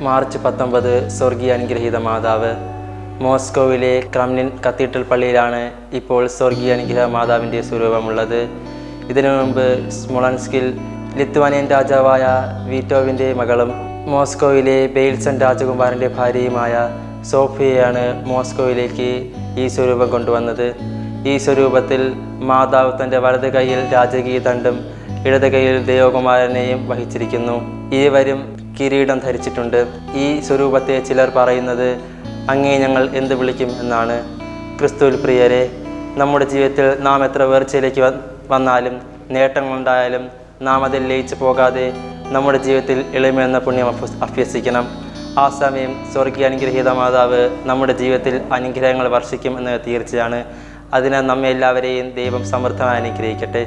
March പത്തൊമ്പത് സ്വർഗീയ അനുഗ്രഹീത മാതാവ്. മോസ്കോവിലെ ക്രംലിൻ കത്തീഡ്രൽ പള്ളിയിലാണ് ഇപ്പോൾ സ്വർഗീയ അനുഗ്രഹ മാതാവിന്റെ സ്വരൂപമുള്ളത്. ഇതിനു മുമ്പ് സ്മുളൻസ്കിൽ ലിത്വാനിയൻ രാജാവായ വീറ്റോവിന്റെ മകളും മോസ്കോയിലെ ബെയിൽസൺ രാജകുമാരന്റെ ഭാര്യയുമായ സോഫിയയാണ് മോസ്കോയിലേക്ക് ഈ സ്വരൂപം കൊണ്ടുവന്നത്. ഈ സ്വരൂപത്തിൽ മാതാവ് തന്റെ വലത് കൈയിൽ രാജകീയ ദണ്ഡും ഇടത് കൈയിൽ ദേവകുമാരനെയും വഹിച്ചിരിക്കുന്നു. ഇരുവരും കിരീടം ധരിച്ചിട്ടുണ്ട്. ഈ സ്വരൂപത്തെ ചിലർ പറയുന്നത് അങ്ങേ ഞങ്ങൾ എന്ത് വിളിക്കും എന്നാണ്. ക്രിസ്തുവിൽ പ്രിയരെ നമ്മുടെ ജീവിതത്തിൽ നാം എത്ര വേർച്ചയിലേക്ക് വന്നാലും നേട്ടങ്ങളുണ്ടായാലും നാം അതിൽ ലയിച്ചു പോകാതെ നമ്മുടെ ജീവിതത്തിൽ എളിമയെന്ന പുണ്യം അഭ്യസ്- അഭ്യസിക്കണം. ആ സമയം സ്വർഗീയ അനുഗ്രഹീത മാതാവ് നമ്മുടെ ജീവിതത്തിൽ അനുഗ്രഹങ്ങൾ വർഷിക്കും എന്നത് തീർച്ചയാണ്. അതിനാൽ നമ്മെ എല്ലാവരെയും ദൈവം സമൃദ്ധമായി അനുഗ്രഹിക്കട്ടെ.